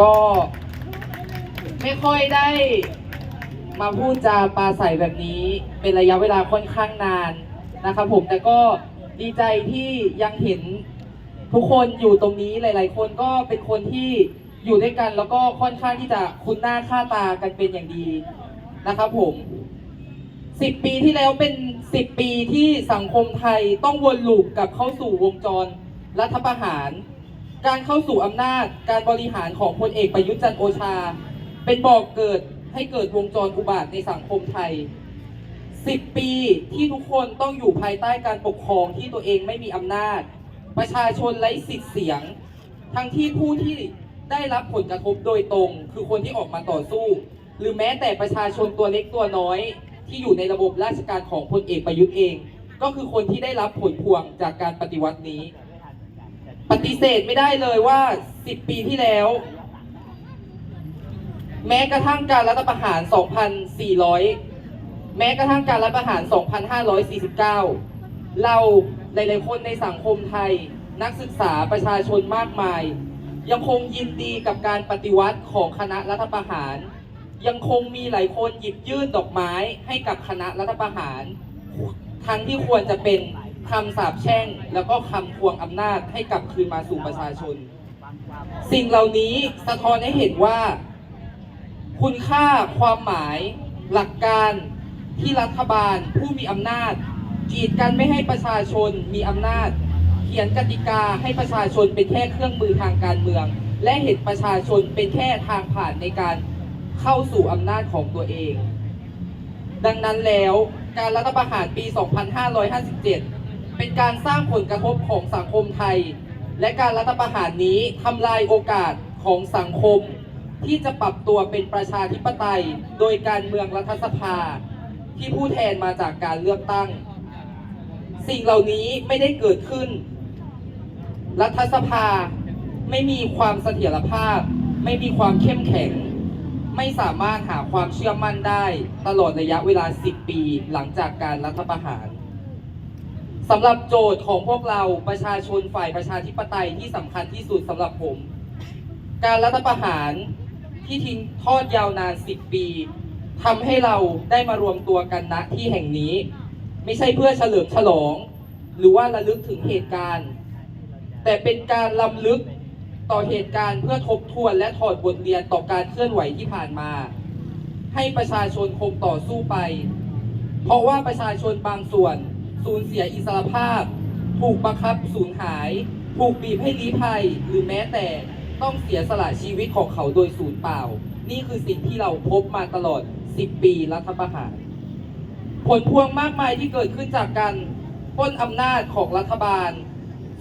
ก็ไม่ค่อยได้มาพูดจาปราศัยแบบนี้ เป็นระยะเวลาค่อนข้างนานนะครับผมแต่ก็ดีใจที่ยังเห็นทุกคนอยู่ตรงนี้หลาย ๆ คนก็เป็นคนที่อยู่ด้วยกันแล้วก็ค่อนข้างที่จะคุ้นหน้าค่าตากันเป็นอย่างดีนะครับผมสิบปีที่แล้วเป็นสิบปีที่สังคมไทยต้องวนลูปกับเข้าสู่วงจรรัฐประหาร การเข้าสู่อำนาจการบริหารของพลเอกประยุทธ์จันทร์โอชา เป็นบ่อกเกิดให้เกิดวงจรอุบาทในสังคมไทย 10 ปีที่ทุกคนต้องอยู่ภายใต้การปกครองที่ตัวเองไม่มีอำนาจ ประชาชนไร้สิทธิ์เสียง ทั้งที่ผู้ที่ได้รับผลกระทบโดยตรง คือคนที่ออกมาต่อสู้ หรือแม้แต่ประชาชนตัวเล็กตัวน้อย ที่อยู่ในระบบราชการของพลเอกประยุทธ์เอง ก็คือคนที่ได้รับผลพวงจากการปฏิวัตินี้ ปฏิเสธไม่ได้เลยว่า 10 ปีที่แล้ว แม้กระทั่งการรัฐประหาร 2,400 แม้กระทั่งการรัฐประหาร 2,549 เราหลายๆคนในสังคมไทย นักศึกษาประชาชนมากมาย ยังคงยินดีกับการปฏิวัติของคณะรัฐประหาร ยังคงมีหลายคนหยิบยื่นดอกไม้ให้กับคณะรัฐประหาร ทั้งที่ควรจะเป็น คำสาปแช่ง แล้วก็คำทวงอำนาจให้กลับคืนมาสู่ประชาชน สิ่งเหล่านี้สะท้อนให้เห็นว่า คุณค่าความหมาย หลักการที่รัฐบาลผู้มีอำนาจ กีดกันไม่ให้ประชาชนมีอำนาจ เขียนกติกาให้ประชาชนเป็นแค่เครื่องมือทางการเมือง และเห็นประชาชนเป็นแค่ทางผ่านในการเข้าสู่อำนาจของตัวเอง ดังนั้นแล้วการรัฐประหารปี 2557 เป็นการสร้างผลกระทบของสังคมไทย และการรัฐประหารนี้ทำลายโอกาสของสังคม ที่จะปรับตัวเป็นประชาธิปไตย โดยการเมืองรัฐสภา ที่ผู้แทนมาจากการเลือกตั้ง สิ่งเหล่านี้ไม่ได้เกิดขึ้น รัฐสภาไม่มีความเสถียรภาพ ไม่มีความเข้มแข็ง ไม่สามารถหาความเชื่อมั่นได้ ตลอดระยะเวลา 10 ปีหลังจากการรัฐประหาร สำหรับโจทย์ของพวกเราประชาชนฝ่ายประชาธิปไตยที่สำคัญที่สุดสำหรับผม การรัฐประหารที่ทิ้งทอดยาวนาน 10 ปีทำให้เราได้มารวมตัวกันณที่แห่งนี้ ไม่ใช่เพื่อเฉลิมฉลอง หรือว่าระลึกถึงเหตุการณ์ แต่เป็นการลำลึกต่อเหตุการณ์เพื่อทบทวนและถอดบทเรียนต่อการเคลื่อนไหวที่ผ่านมา ให้ประชาชนคงต่อสู้ไป เพราะว่าประชาชนบางส่วน สูญเสียอิสรภาพ ถูกบังคับสูญหาย ถูกบีบให้ลี้ภัยหรือแม้แต่ต้องเสียสละชีวิตของเขาโดยสูญเปล่า นี่คือสิ่งที่เราพบมาตลอด 10 ปีรัฐประหาร ผลพวงมากมายที่เกิดขึ้นจากการป้นอำนาจของรัฐบาล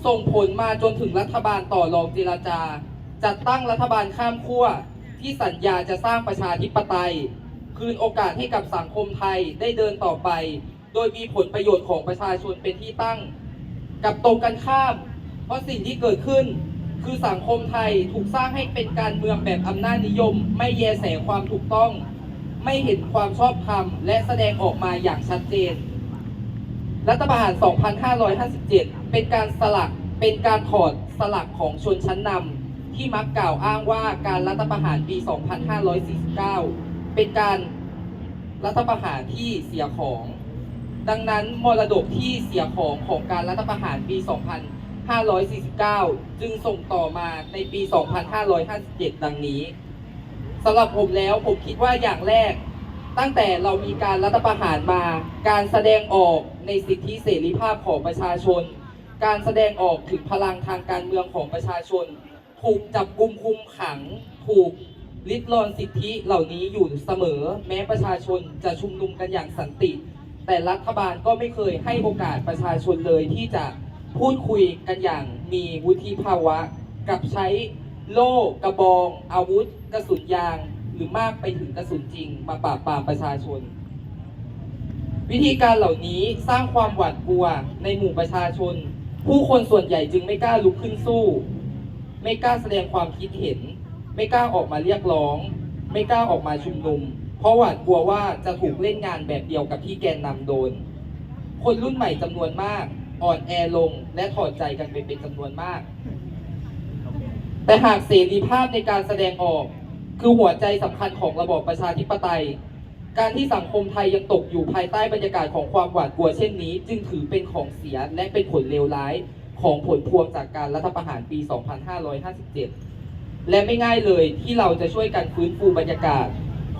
ส่งผลมาจนถึงรัฐบาลต่อรองเจรจา จัดตั้งรัฐบาลข้ามขั้วที่สัญญาจะสร้างประชาธิปไตย คืนโอกาสให้กับสังคมไทยได้เดินต่อไป โดยมีผลประโยชน์ของประชาชนเป็นที่ตั้ง กับตรงกันข้าม เพราะสิ่งที่เกิดขึ้น คือสังคมไทยถูกสร้างให้เป็นการเมืองแบบอำนาจนิยม ไม่แยแสความถูกต้อง ไม่เห็นความชอบธรรม และแสดงออกมาอย่างชัดเจน รัฐประหาร 2557 เป็นการสลักเป็นการถอดสลักของชนชั้นนำที่มักกล่าวอ้างว่าการรัฐประหารปี 2549 เป็นการรัฐประหารที่เสียของ ดังนั้นมรดกที่เสียของของการรัฐประหารปี 2549 จึงส่งต่อมาในปี 2557 ดังนี้สำหรับผมแล้วผมคิดว่าอย่างแรก ตั้งแต่เรามีการรัฐประหารมา การแสดงออกในสิทธิเสรีภาพของประชาชน การแสดงออกถึงพลังทางการเมืองของประชาชน ถูกจับกุมคุมขัง ถูกลิดรอนสิทธิเหล่านี้อยู่เสมอ แม้ประชาชนจะชุมนุมกันอย่างสันติ แต่รัฐบาลก็ไม่เคยให้โอกาสประชาชนเลยที่จะพูดคุยกันอย่างมีวุฒิภาวะ กับใช้โล่กระบอง อาวุธ กระสุนยาง หรือมากไปถึงกระสุนจริง มาปราบปรามประชาชน วิธีการเหล่านี้สร้างความหวาดกลัวในหมู่ประชาชน ผู้คนส่วนใหญ่จึงไม่กล้าลุกขึ้นสู้ ไม่กล้าแสดงความคิดเห็น ไม่กล้าออกมาเรียกร้อง ไม่กล้าออกมาชุมนุม ราะหวาดกลัวว่าจะถูกเล่นงานแบบเดียวกับที่แกนนำโดน คนรุ่นใหม่จำนวนมาก อ่อนแอลงและถอดใจกันไปเป็นจำนวนมาก แต่หากเสรีภาพในการแสดงออก คือหัวใจสำคัญของระบอบประชาธิปไตย การที่สังคมไทยยังตกอยู่ภายใต้บรรยากาศของความหวาดกลัวเช่นนี้ จึงถือเป็นของเสียและเป็นผลเลวร้ายของผลพวงจากการรัฐประหารปี 2557 และไม่ง่ายเลยที่เราจะช่วยกันฟื้นฟูบรรยากาศ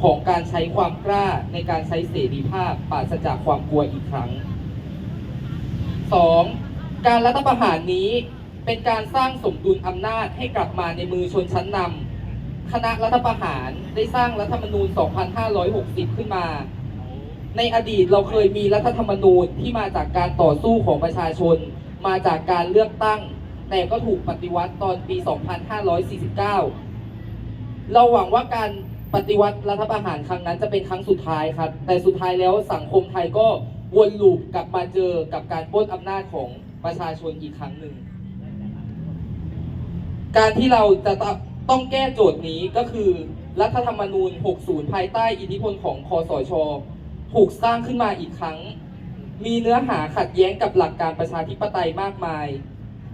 ของการใช้ความกล้าในการใช้เสรีภาพปราศจากความกลัวอีกครั้ง 2. การรัฐประหารนี้เป็นการสร้างสมดุลอำนาจให้กลับมาในมือชนชั้นนำคณะรัฐประหารได้สร้างรัฐธรรมนูญ 2560 ขึ้นมา ในอดีตเราเคยมีรัฐธรรมนูญที่มาจากการต่อสู้ของประชาชน มาจากการเลือกตั้ง แต่ก็ถูกปฏิวัติตอนปี 2549 เราหวังว่าการ ปฏิวัติรัฐประหารครั้งนั้นจะเป็นครั้งสุดท้ายครับ แต่สุดท้ายแล้วสังคมไทยก็วนลูปกลับมาเจอกับการปล้นอำนาจของประชาชนอีกครั้งหนึ่ง การที่เราจะต้องแก้โจทย์นี้ก็คือรัฐธรรมนูญ 60 ภายใต้อิทธิพลของคอสช ถูกสร้างขึ้นมาอีกครั้ง มีเนื้อหาขัดแย้งกับหลักการประชาธิปไตยมากมาย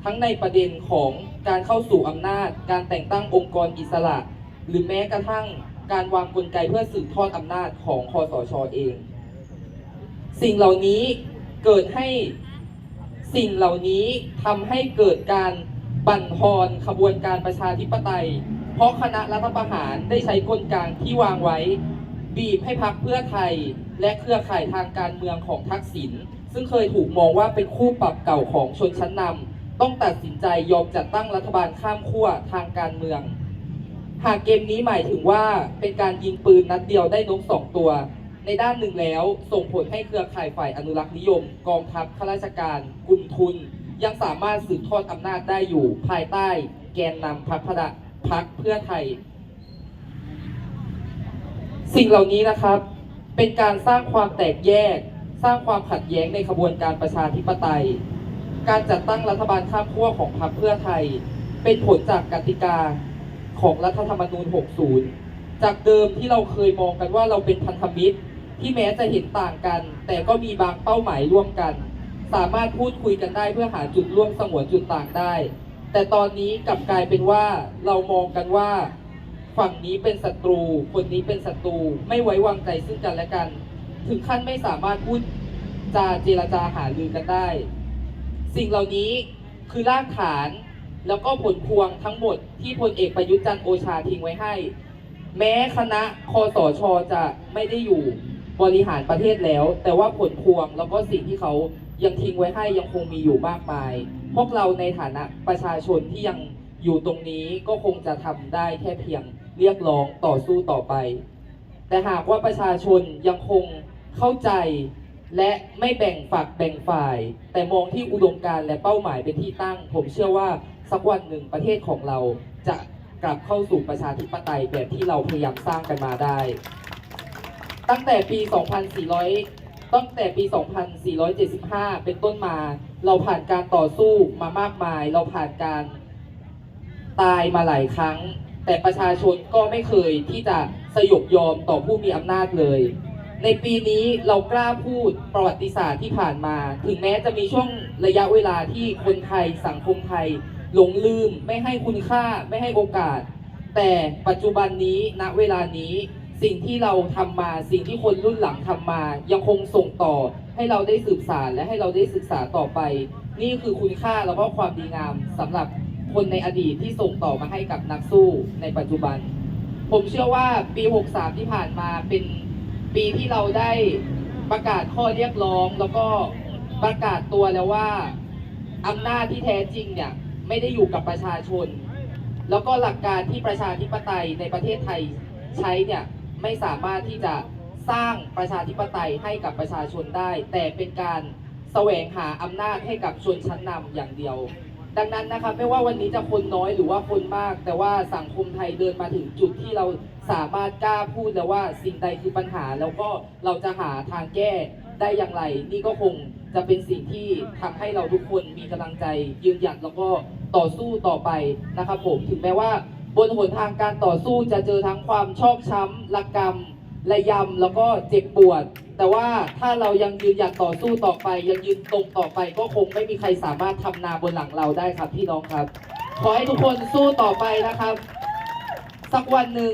ทั้งในประเด็นของการเข้าสู่อำนาจ การแต่งตั้งองค์กรอิสระ หรือแม้กระทั่ง การวางกลไกเพื่อสืบทอดอำนาจของคอสชเอง สิ่งเหล่านี้เกิดให้สิ่งเหล่านี้ทำให้เกิดการบั่นทอนขบวนการประชาธิปไตย เพราะคณะรัฐประหารได้ใช้กลไกที่วางไว้ บีบให้พักเพื่อไทยและเครือข่ายทางการเมืองของทักษิณซึ่งเคยถูกมองว่าเป็นคู่ปรับเก่าของชนชั้นนำต้องตัดสินใจยอมจัดตั้งรัฐบาลข้ามขั้วทางการเมือง หากเกมนี้หมายถึงว่าเป็นการยิงปืนนัดเดียวได้นกสองตัว ในด้านหนึ่งแล้วส่งผลให้เครือข่ายฝ่ายอนุรักษ์นิยม กองทัพข้าราชการกลุ่มทุน ยังสามารถสืบทอดอำนาจได้อยู่ ภายใต้แกนนำพรรคพระพักเพื่อไทย สิ่งเหล่านี้นะครับ เป็นการสร้างความแตกแยก สร้างความขัดแย้งในขบวนการประชาธิปไตย การจัดตั้งรัฐบาลข้ามขั้วของพรรคเพื่อไทย เป็นผลจากกติกา ของรัฐธรรมนูญ 60 จากเดิมที่เราเคยมองกันว่าเราเป็นพันธมิตร ที่แม้จะเห็นต่างกัน แต่ก็มีบางเป้าหมายร่วมกัน สามารถพูดคุยกันได้เพื่อหาจุดร่วมสงวนจุดต่างได้ แต่ตอนนี้กลับกลายเป็นว่าเรามองกันว่า ฝั่งนี้เป็นศัตรู คนนี้เป็นศัตรู ไม่ไว้วางใจซึ่งกันและกัน ถึงขั้นไม่สามารถพูดจาเจรจาหารือกันได้ สิ่งเหล่านี้คือรากฐาน แล้วก็ผลพวงทั้งหมดที่พลเอกประยุทธ์จันทร์โอชาทิ้งไว้ให้ แม้คณะคอสชจะไม่ได้อยู่บริหารประเทศแล้ว แต่ว่าผลพวงแล้วก็สิ่งที่เขายังทิ้งไว้ให้ยังคงมีอยู่มากมาย พวกเราในฐานะประชาชนที่ยังอยู่ตรงนี้ก็คงจะทำได้แค่เพียงเรียกร้องต่อสู้ต่อไป แต่หากว่าประชาชนยังคงเข้าใจและไม่แบ่งฝักแบ่งฝ่าย แต่มองที่อุดมการณ์และเป้าหมายเป็นที่ตั้ง ผมเชื่อว่า สักวันหนึ่งประเทศของเราจะกลับเข้าสู่ประชาธิปไตยแบบที่เราพยายามสร้างกันมาได้ ตั้งแต่ปี 2400 ตั้งแต่ปี 2475 เป็นต้นมา เราผ่านการต่อสู้มามากมาย เราผ่านการตายมาหลายครั้ง แต่ประชาชนก็ไม่เคยที่จะสยบยอมต่อผู้มีอำนาจเลย ในปีนี้เรากล้าพูดประวัติศาสตร์ที่ผ่านมา ถึงแม้จะมีช่วงระยะเวลาที่คนไทยสังคมไทย หลงลืมไม่ให้คุณค่าไม่ให้โอกาส แต่ปัจจุบันนี้ณเวลานี้สิ่งที่เราทำมาสิ่งที่คนรุ่นหลังทำมา ยังคงส่งต่อให้เราได้สืบสารและให้เราได้ศึกษาต่อไป นี่คือคุณค่าแล้วก็ความดีงามสำหรับคนในอดีตที่ส่งต่อมาให้กับนักสู้ในปัจจุบัน ผมเชื่อว่าปี 63 ที่ผ่านมาเป็นปีที่เราได้ประกาศข้อเรียกร้อง แล้วก็ประกาศตัวแล้วว่าอำนาจที่แท้จริงเนี่ย ไม่ได้อยู่กับประชาชน แล้วก็หลักการที่ประชาธิปไตยในประเทศไทยใช้เนี่ยไม่สามารถที่จะสร้างประชาธิปไตยให้กับประชาชนได้ แต่เป็นการแสวงหาอำนาจให้กับชนชั้นนำอย่างเดียว ดังนั้นนะครับไม่ว่าวันนี้จะคนน้อยหรือว่าคนมาก แต่ว่าสังคมไทยเดินมาถึงจุดที่เราสามารถกล้าพูดแล้วว่าสิ่งใดคือปัญหา แล้วก็เราจะหาทางแก้ได้อย่างไร นี่ก็คงจะเป็นสิ่งที่ทำให้เราทุกคนมีกำลังใจยืนหยัดแล้วก็ ต่อสู้ต่อไปนะครับผมถึงแม้ว่าบนหนทางการต่อสู้จะเจอทั้งความชอบช้ำระกำรระยำแล้วก็เจ็บปวด แต่ว่าถ้าเรายังยืนหยัดต่อสู้ต่อไป ยังยืนตรงต่อไป ก็คงไม่มีใครสามารถทำนาบนหลังเราได้ครับพี่น้องครับ ขอให้ทุกคนสู้ต่อไปนะครับ สักวันหนึ่ง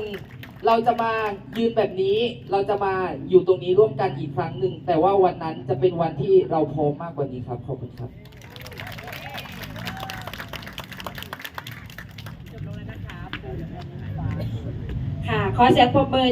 เราจะมายืนแบบนี้ เราจะมาอยู่ตรงนี้ร่วมกันอีกครั้งหนึ่งแต่ว่าวันนั้นจะเป็นวันที่เราพร้อมมากกว่านี้ครับขอบคุณครับ ขอเสียงปรบมือ